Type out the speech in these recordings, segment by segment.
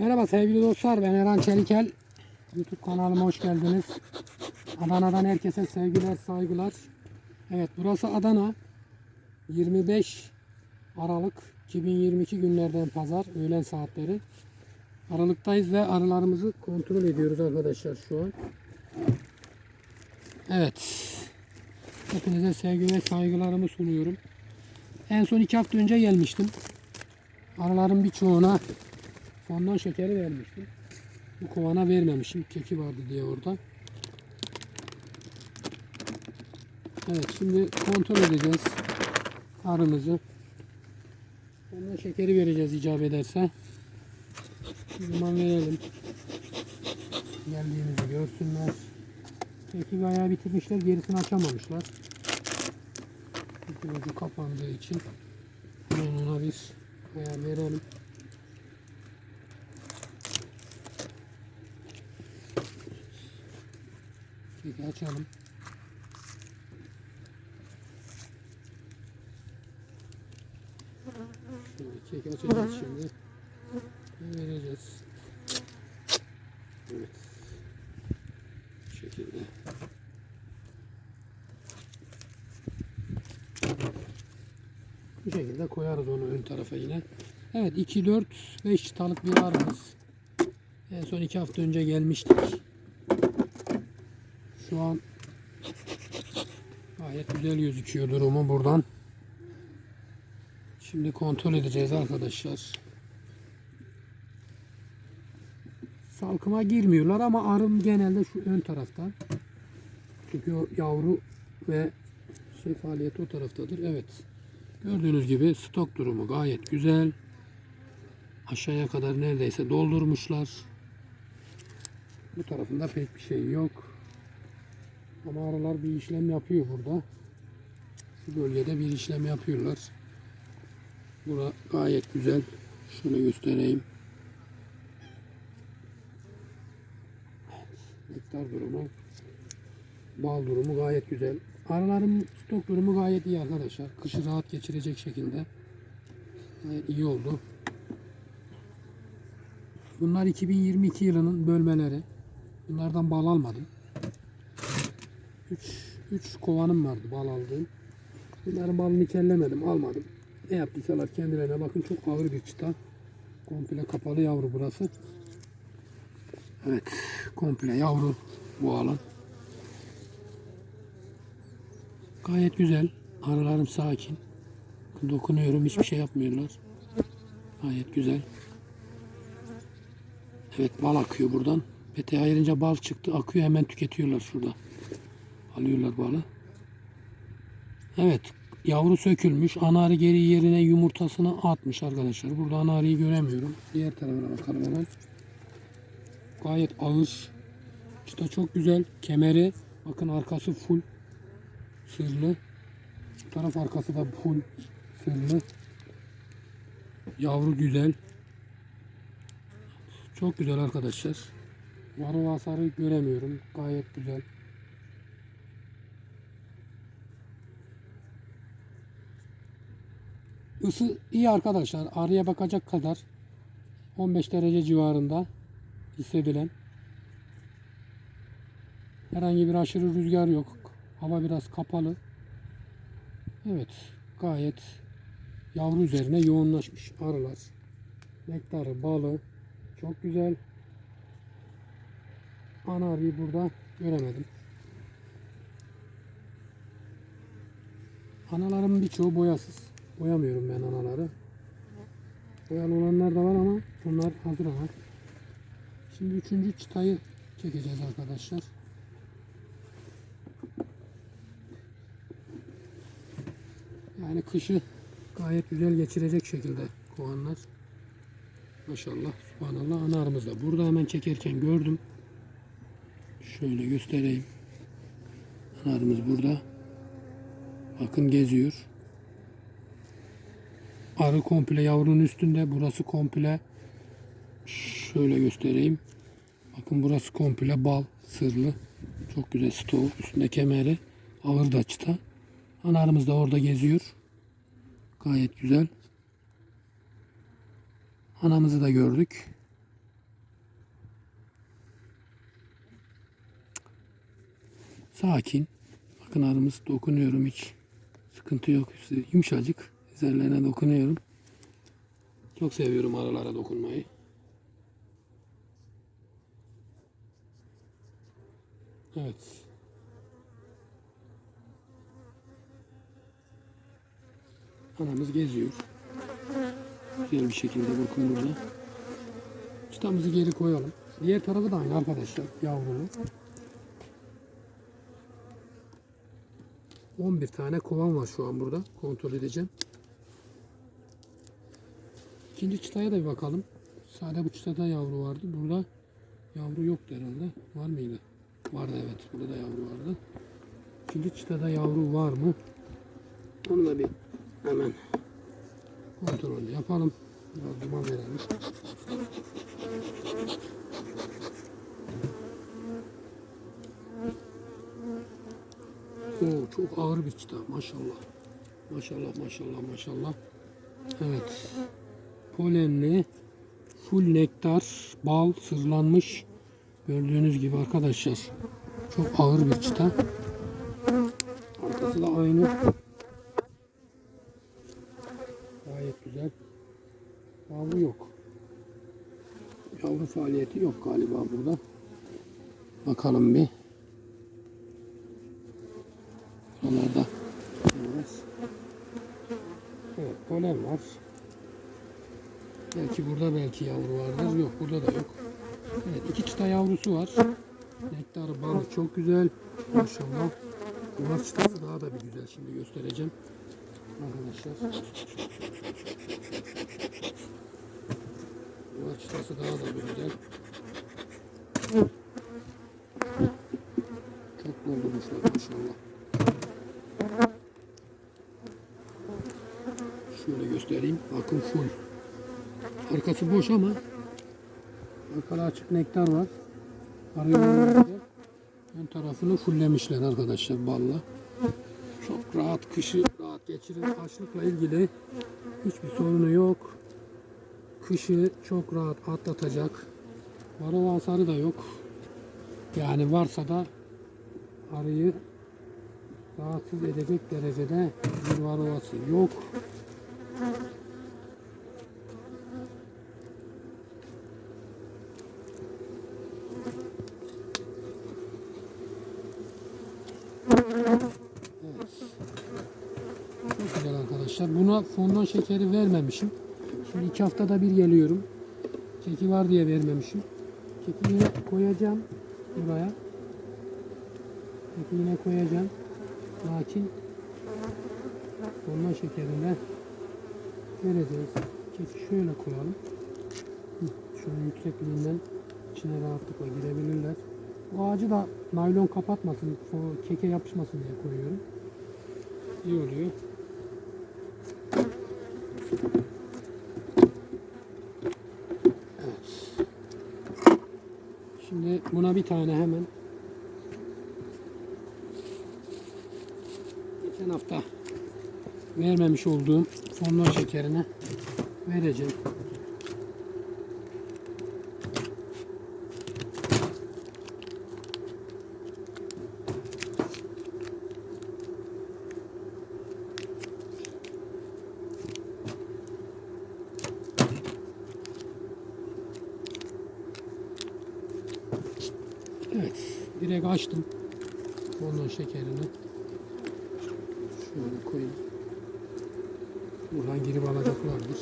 Merhaba sevgili dostlar ben Eren Çelikel. YouTube kanalıma hoş geldiniz. Adana'dan herkese sevgiler saygılar. Evet burası Adana. 25 Aralık 2022 günlerden pazar öğlen saatleri. Aralıktayız ve arılarımızı kontrol ediyoruz arkadaşlar şu an. Evet. Hepinize sevgi ve saygılarımı sunuyorum. En son iki hafta önce gelmiştim. Arıların birçoğuna Ondan şekeri vermiştim. Bu kovana vermemişim. Keki vardı diye orada. Evet şimdi kontrol edeceğiz arımızı. Ondan şekeri vereceğiz icap ederse. Bir zaman verelim. Geldiğimizi görsünler. Keki bayağı bitirmişler. Gerisini açamamışlar. Çünkü ucu kapandığı için hemen ona bir ayar verelim. Peki açalım. Kek açacağız şimdi. Ve vereceğiz. Evet. Bu şekilde. Bu şekilde koyarız onu ön tarafa yine. Evet 2, 4, 5 çıtalık bir arımız. En son 2 hafta önce gelmiştik. Şu an gayet güzel gözüküyor durumu buradan. Şimdi kontrol edeceğiz arkadaşlar. Salkıma girmiyorlar ama arım genelde şu ön tarafta. Çünkü yavru ve şey faaliyeti o taraftadır. Evet. Gördüğünüz gibi stok durumu gayet güzel. Aşağıya kadar neredeyse doldurmuşlar. Bu tarafında pek bir şey yok. Ama aralar bir işlem yapıyor burada. Şu bölgede bir işlem yapıyorlar. Bura gayet güzel. Şöyle göstereyim. Nektar durumu, bal durumu gayet güzel. Arıların stok durumu gayet iyi arkadaşlar. Kışı rahat geçirecek şekilde. Gayet iyi oldu. Bunlar 2022 yılının bölmeleri. Bunlardan bal almadım. 3 3 kovanım vardı bal aldığım. Bunların balını kellemedim, almadım. Ne yaptıysalar kendilerine bakın çok ağır bir çıta. Komple kapalı yavru burası. Evet, komple yavru bu alan. Gayet güzel. Arılarım sakin. Dokunuyorum, hiçbir şey yapmıyorlar. Gayet güzel. Evet, bal akıyor buradan. Peteğe ayırınca bal çıktı, akıyor hemen tüketiyorlar şurada. Alıyorlar balı. Evet. Yavru sökülmüş. Anarı geri yerine yumurtasını atmış arkadaşlar. Burada anarıyı göremiyorum. Diğer tarafına bakalım hemen. Gayet ağır. İşte çok güzel. Kemeri. Bakın arkası full. Sırlı. Bu taraf arkası da full. Sırlı. Yavru güzel. Çok güzel arkadaşlar. Varı hasarı göremiyorum. Gayet güzel. Isı iyi arkadaşlar. Arıya bakacak kadar 15 derece civarında hissedilen. Herhangi bir aşırı rüzgar yok. Hava biraz kapalı. Evet. Gayet yavru üzerine yoğunlaşmış arılar. Nektarı, balı çok güzel. Ana arıyı burada göremedim. Analarımın birçoğu boyasız. Boyamıyorum ben anaları. Boyalı olanlar da var ama onlar hazır ana. Şimdi üçüncü çıtayı çekeceğiz arkadaşlar. Yani kışı gayet güzel geçirecek şekilde kovanlar. Maşallah, subhanallah ana arımız da. Burada hemen çekerken gördüm. Şöyle göstereyim. Ana arımız burada. Bakın geziyor. Arı komple yavrunun üstünde. Burası komple şöyle göstereyim. Bakın burası komple bal sırlı. Çok güzel stoğu. Üstünde kemeri. Ağır da çıta. Anarımız da orada geziyor. Gayet güzel. Anamızı da gördük. Sakin. Bakın arımız dokunuyorum hiç. Sıkıntı yok. Yumuşacık. Üzerlerine dokunuyorum. Çok seviyorum aralara dokunmayı. Evet. Anamız geziyor. Güzel bir şekilde bakın burada. Çıtamızı geri koyalım. Diğer tarafı da aynı arkadaşlar. Yavrulu. 11 tane kovan var şu an burada. Kontrol edeceğim. İkinci çıtaya da bir bakalım. Sadece bu çıtada yavru vardı. Burada yavru yoktu herhalde. Var mıydı? Vardı evet. Burada da yavru vardı. İkinci çıtada yavru var mı? Onu da bir hemen kontrol yapalım. Biraz duman verelim. Oo, çok ağır bir çıta maşallah. Maşallah maşallah maşallah. Evet. Polenli full nektar, bal, sırlanmış. Gördüğünüz gibi arkadaşlar. Çok ağır bir çıta. Arkası da aynı. Gayet güzel. Yavru yok. Yavru faaliyeti yok galiba burada. Bakalım bir. Buralarda biraz. Evet polen var. Belki burada belki yavru vardır. Yok burada da yok. Evet iki çıta yavrusu var. Nektarı balı çok güzel. Maşallah. Duvar çıtası daha da bir güzel. Şimdi göstereceğim. Arkadaşlar. Duvar çıtası daha da bir güzel. Çok doldurmuşlar maşallah. Şöyle göstereyim. Bakın full. Arkası boş ama arkada açık nektar var. Diye. Ön tarafını fulllemişler arkadaşlar balla. Çok rahat kışı rahat geçirir. Açlıkla ilgili hiçbir sorunu yok. Kışı çok rahat atlatacak. Varroa hasarı da yok. Yani varsa da arıyı rahatsız edecek derecede bir varroası yok. Çok güzel arkadaşlar. Buna fondan şekeri vermemişim. Şimdi iki haftada bir geliyorum. Keki var diye vermemişim. Keki yine koyacağım buraya. Keki yine koyacağım. Lakin fondan şekerine vereceğiz. Keki şöyle koyalım. Şunun yüksekliğinden içine rahatlıkla girebilirler. Bu ağacı da naylon kapatmasın, keke yapışmasın diye koyuyorum. İyi oluyor. Evet. Şimdi buna bir tane hemen geçen hafta vermemiş olduğum fonlar şekerine vereceğim. Evet, direkt açtım. Onun şekerini. Şöyle koyayım. Buradan girip alacaklardır.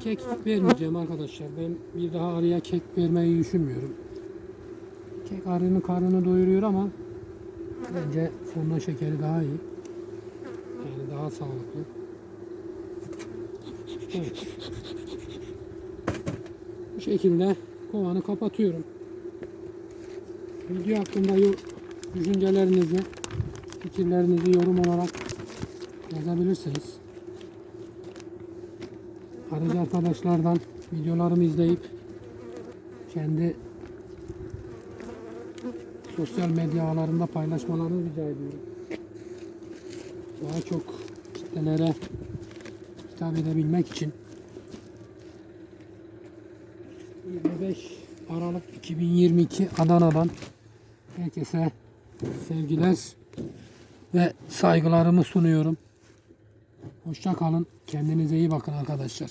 Kek vermeyeceğim arkadaşlar. Ben bir daha arıya kek vermeyi düşünmüyorum. Kek arının karnını doyuruyor ama bence fondan şekeri daha iyi. Yani daha sağlıklı. Evet. Şekilde kovanı kapatıyorum. Video hakkında düşüncelerinizi, fikirlerinizi yorum olarak yazabilirsiniz. Aracı arkadaşlardan videolarımı izleyip kendi sosyal medya ağlarında paylaşmalarını rica ediyorum. Daha çok kitlelere hitap edebilmek için 25 Aralık 2022 Adana'dan herkese sevgiler ve saygılarımı sunuyorum. Hoşça kalın. Kendinize iyi bakın arkadaşlar.